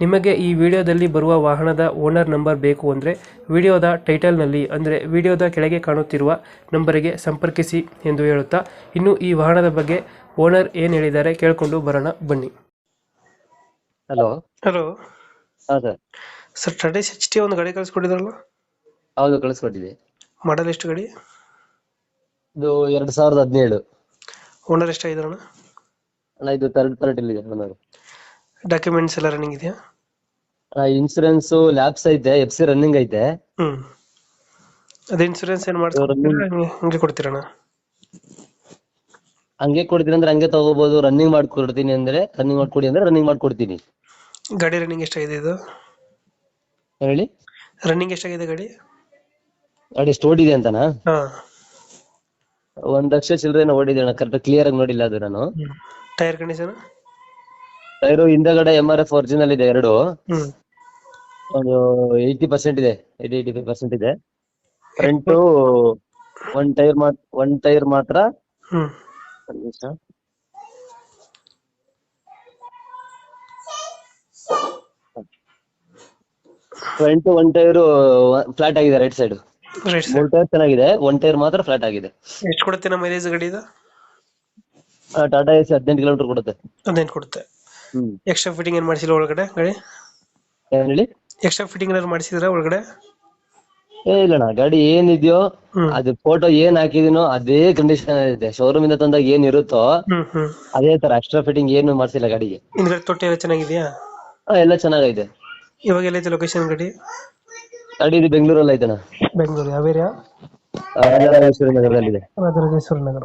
ನಿಮಗೆ ಈ ವಿಡಿಯೋದಲ್ಲಿ ಬರುವ ವಾಹನದ ಓನರ್ ನಂಬರ್ ಬೇಕು ಅಂದರೆ ವಿಡಿಯೋದ ಟೈಟಲ್ನಲ್ಲಿ ಅಂದರೆ ವಿಡಿಯೋದ ಕೆಳಗೆ ಕಾಣುತ್ತಿರುವ ನಂಬರಿಗೆ ಸಂಪರ್ಕಿಸಿ ಎಂದು ಹೇಳುತ್ತಾ ಇನ್ನು ಈ ವಾಹನದ ಬಗ್ಗೆ ಓನರ್ ಏನು ಹೇಳಿದ್ದಾರೆ ಕೇಳಿಕೊಂಡು ಬರೋಣ ಬನ್ನಿ. ಹಲೋ. ಹಲೋ. ಹಾ ಸರ್. ಸರ್ ಟಡೇಸ್ ಎಚ್ ಟಿ ಒಂದು ಗಾಡಿ ಕಳಿಸ್ಕೊಟ್ಟಿದ್ರಲ್ಲ? ಹೌದು ಕಳಿಸ್ಕೊಟ್ಟಿದೆ. ಮಾಡಲ್ ಎಷ್ಟು ಗಾಡಿ? ಇದು ಎರಡು ಸಾವಿರದ ಹದಿನೇಳು. ಓನರ್ ಎಷ್ಟಾಗಿದ್ರಣ ಅಣ್ಣ ಇದು ತರ್ಡ್ ಪಾರ್ಟಿ ಇದೆ ನನಗೆ ಡಾಕ್ಯುಮೆಂಟ್ಸ್ ಎಲ್ಲ ರನ್ನಿಂಗ್ ಇದೆಯಾ? ಆ ಇನ್ಶೂರೆನ್ಸ್ ಲ್ಯಾಬ್ಸ್ ಐತೆ ಎಫ್ ಸಿ ರನ್ನಿಂಗ್ ಐತೆ. ಹ್ಮ್. ಅದೇ ಇನ್ಸೂರೆನ್ಸ್ ಏನು ಮಾಡ್ತೀರಾ? ಹಂಗೆ ಕೊಡ್ತೀರಣ್ಣ? ಹಂಗೆ ಕೊಡ್ತೀನಿ ಅಂದ್ರೆ ಹಂಗೆ ತಗೋಬಹುದು ರನ್ನಿಂಗ್ ಮಾಡ್ಕೊಡ್ತೀನಿ ಅಂದ್ರೆ ರನ್ನಿಂಗ್ ಮಾಡ್ಕೊಡಿ ಅಂದ್ರೆ ರನ್ನಿಂಗ್ ಮಾಡ್ಕೊಡ್ತೀನಿ. ಗಾಡಿ ರನ್ನಿಂಗ್ ಎಷ್ಟಾಗಿದೆ ಇದು? ಹೇಳಿ? ರನ್ನಿಂಗ್ ಎಷ್ಟಾಗಿದೆ ಗಾಡಿ? ಗಾಡಿ ಸ್ಟೋರ್ ಓಡಿದೆ ಅಂತನಾ? ಹಾ. ಒಂದ್ ಲಕ್ಷ ಚಿಲ್ಲರೆ ಓಡಿದೆ ಅಣ್ಣ. ಕರೆಕ್ಟ್ ಕ್ಲಿಯರ್ ಆಗಿ ನೋಡಿಲ್ಲ ಅದು ನಾನು. ಟೈರ್ ಕಂಡೀಷನ್ ಟೈರು ಹಿಂದಗಡೆ ಎಂ ಆರ್ ಎಫ್ ಒರಿಜಿನಲ್ ಇದೆ ಎರಡು. ಒಂದು ಏಯ್ಟಿ ಪರ್ಸೆಂಟ್ ಇದೆ ಏಯ್ಟಿ ಏಯ್ಟಿ ಫೈವ್ ಪರ್ಸೆಂಟ್ ಇದೆ front one tyre one tyre ಮಾತ್ರ. ಹ್ಮ್. ಒಂದ್ ನಿಮಿಷ. ಫ್ರಂಟ್ ಒನ್ ಟೈರ್ ಫ್ಲಾಟ್ ಆಗಿದೆ ರೈಟ್ ಸೈಡ್ ರೈಟ್ ಸರ್ ಮೂರ್ ಟೈರ್ ಚೆನ್ನಾಗಿದೆ ಒನ್ ಟೈರ್ ಮಾತ್ರ ಫ್ಲಾಟ್ ಆಗಿದೆ. ಎಷ್ಟು ಕೊಡುತ್ತೆ ನಮ್ಮ ಮೈಲೇಜ್ ಗಾಡಿ ಇದು? ಟಾಟಾ ಎಸ್ ಹದಿನೆಂಟು ಕಿಲೋಮೀಟರ್ ಕೊಡುತ್ತೆ. ಹದಿನೆಂಟು ಕೊಡುತ್ತೆ. ಎಕ್ಸ್ಟ್ರಾ ಫಿಟ್ಟಿಂಗ್ ಏನ್ ಮಾಡಿಸಿಲ್ಲ ಒಳಗಡೆ ಗಾಡಿ? ಏನ್ ಹೇಳಿ? ಎಕ್ಸ್ಟ್ರಾ ಫಿಟ್ಟಿಂಗ್ ಏನಾದ್ರು ಮಾಡಿಸಿದ್ರ ಒಳಗಡೆ? ಏ ಇಲ್ಲಣ್ಣ ಗಾಡಿ ಏನಿದ್ಯೋ ಅದು ಫೋಟೋ ಏನ್ ಹಾಕಿದೀನೋ ಅದೇ ಕಂಡೀಷನ್ ಇದೆ. ಶೋರೂಮ್ ಇಂದ ತಂದಾಗ ಏನ್ ಇರುತ್ತೋ ಹ್ಮ್ ಹ್ಮ್. ಅದೇ ತರ ಎಕ್ಸ್ಟ್ರಾ ಫಿಟ್ಟಿಂಗ್ ಏನು ಮಾಡ್ಸಿಲ್ಲ ಗಾಡಿಗೆ. ಹಿಂದ್ಗಡೆ ತೊಟ್ಟಿ ಎಲ್ಲ ಚೆನ್ನಾಗಿದ್ಯಾ? ಆ, ಎಲ್ಲ ಚೆನ್ನಾಗೈತೆ. ಇವಾಗ ಎಲ್ಲೈತೆ ಲೊಕೇಶನ್ ಗಾಡಿ? ಗಾಡಿ ಇದು ಬೆಂಗಳೂರಲ್ಲಿ ಐತಣ್ಣ ಬೆಂಗಳೂರು ಯಾವ ಏರಿಯಾ ರಾಜರಾಜೇಶ್ವರಿ ನಗರದಲ್ಲಿದೆ ರಾಜರಾಜೇಶ್ವರ ನಗರ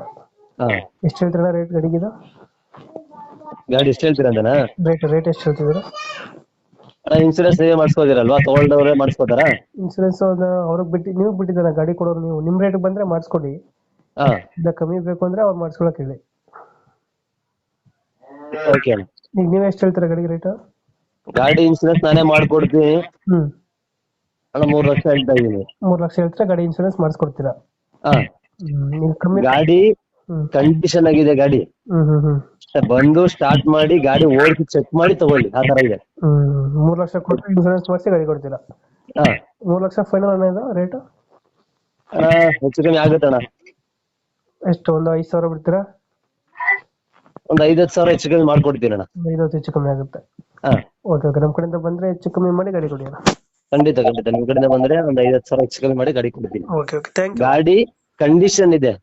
ಹಾ. ಎಷ್ಟು ಹೇಳ್ತೀರಾ ರೇಟ್ ಗಾಡಿಗಿದು? ಗಾಡಿ ಎಷ್ಟು ಹೇಳ್ತೀರಾ ಅಂತನಾ ರೇಟ್ ರೇಟ್ ಎಷ್ಟು ಹೇಳ್ತಿದ್ದೀರಾ? ಇನ್ಸೂರೆನ್ಸ್ ನೀವೇ ಮಾಡಿಸ್ಕೋದಿರಲ್ವಾ ತಗೊಂಡವ್ರೆ ಮಾಡಿಸ್ಕೋತಾರ? ಇನ್ಸೂರೆನ್ಸ್ ಅವ್ರಿಗೆ ಬಿಟ್ಟು ನೀವು ಬಿಟ್ಟಿದ್ದಾರ ಗಾಡಿ ಕೊಡೋರು ನೀವು? ನಿಮ್ಮ ರೇಟ್ ಬಂದ್ರೆ ಮಾಡಿಸ್ಕೊಡಿ. ಹಾ. ಇಲ್ಲ ಕಮ್ಮಿ ಬೇಕು ಅಂದ್ರೆ ಅವ್ರು ಮಾಡಿಸ್ಕೊಳಕ್ ಹೇಳಿ. ಓಕೆ ಅಣ್ಣ. ಈಗ ನೀವ್ ಎಷ್ಟು ಹೇಳ್ತೀರಾ ಗಾಡಿ ರೇಟ್ ಗಾಡಿ ಇನ್ಸೂರೆನ್ಸ್ ನಾನೇ ಮಾಡ್ಕೊಡ್ತೀನಿ. ಹ್ಮ್. ಅಲ್ಲ ಮೂರ್ ಲಕ್ಷ ಹೇಳ್ತಾ ಇದೀನಿ ಮೂರ್ ಲಕ್ಷ ಹೇಳ್ತೀರಾ ಗಾಡಿ ಇನ್ಸೂರೆನ್ಸ್ ಮಾಡಿಸ್ಕೊಡ್ತೀರಾ? ಹಾ. ಹ್ಮ್ ನೀವು ಕಮ್ಮಿ ಗಾಡಿ ಹ್ಮ್. ಕಂಡೀಷನ್ ಆಗಿದೆ ಗಾಡಿ. ಹ್ಮ್ ಹ್ಮ್ ಹ್ಮ್. ಬಂದು ಸ್ಟಾರ್ಟ್ ಮಾಡಿ ಗಾಡಿ ಓಡಿಸಿ ಚೆಕ್ ಮಾಡಿ ತಗೊಳ್ಳಿ. ಆ ತರ ಇದೆ. ಹ್ಮ್ ಮೂರ್ ಲಕ್ಷ ಕೊಟ್ಟು ಇನ್ಸೂರೆನ್ಸ್ ಮಾಡಿಸಿ ಗಾಡಿ ಕೊಡ್ತೀರಾ? ಹಾ. ಮೂರ್ ಲಕ್ಷ ಫೈನಲ್ ಅನ್ನೋದು ರೇಟ್ ಅಣ್ಣ ಹೆಚ್ಚು ಕಮ್ಮಿ ಆಗುತ್ತಣ್ಣ. ಎಷ್ಟು ಒಂದು ಐದು ಸಾವಿರ ಬಿಡ್ತೀರಾ? ಒಂದ್ ಐದತ್ತು ಸಾವಿರ ಹೆಚ್ಚು ಕಮ್ಮಿ ಮಾಡ್ಕೊಡ್ತೀನಿ ಅಣ್ಣ ಒಂದು ಐದು ಹತ್ತು ಹೆಚ್ಚು ಕಮ್ಮಿ ಆಗುತ್ತೆ. ಹಾ. ಓಕೆ ಓಕೆ ನಮ್ಮ ಕಡೆಯಿಂದ ಬಂದ್ರೆ ಹೆಚ್ಚು ಕಮ್ಮಿ ಮಾಡಿ ಗಾಡಿ ಕೊಡಿ ಖಂಡಿತ ಖಂಡಿತ. ನಿಮ್ ಕಡೆಯಿಂದ ಬಂದ್ರೆ ಒಂದ್ ಐದತ್ತು ಸಾವಿರ ಹೆಚ್ಚು ಕಮ್ಮಿ ಮಾಡಿ ಗಾಡಿ ಕೊಡ್ತೀನಿ. ಓಕೆ ಓಕೆ ಥ್ಯಾಂಕ್ ಯು ಗಾಡಿ ಕಂಡೀಷನ್ ಇದೆ.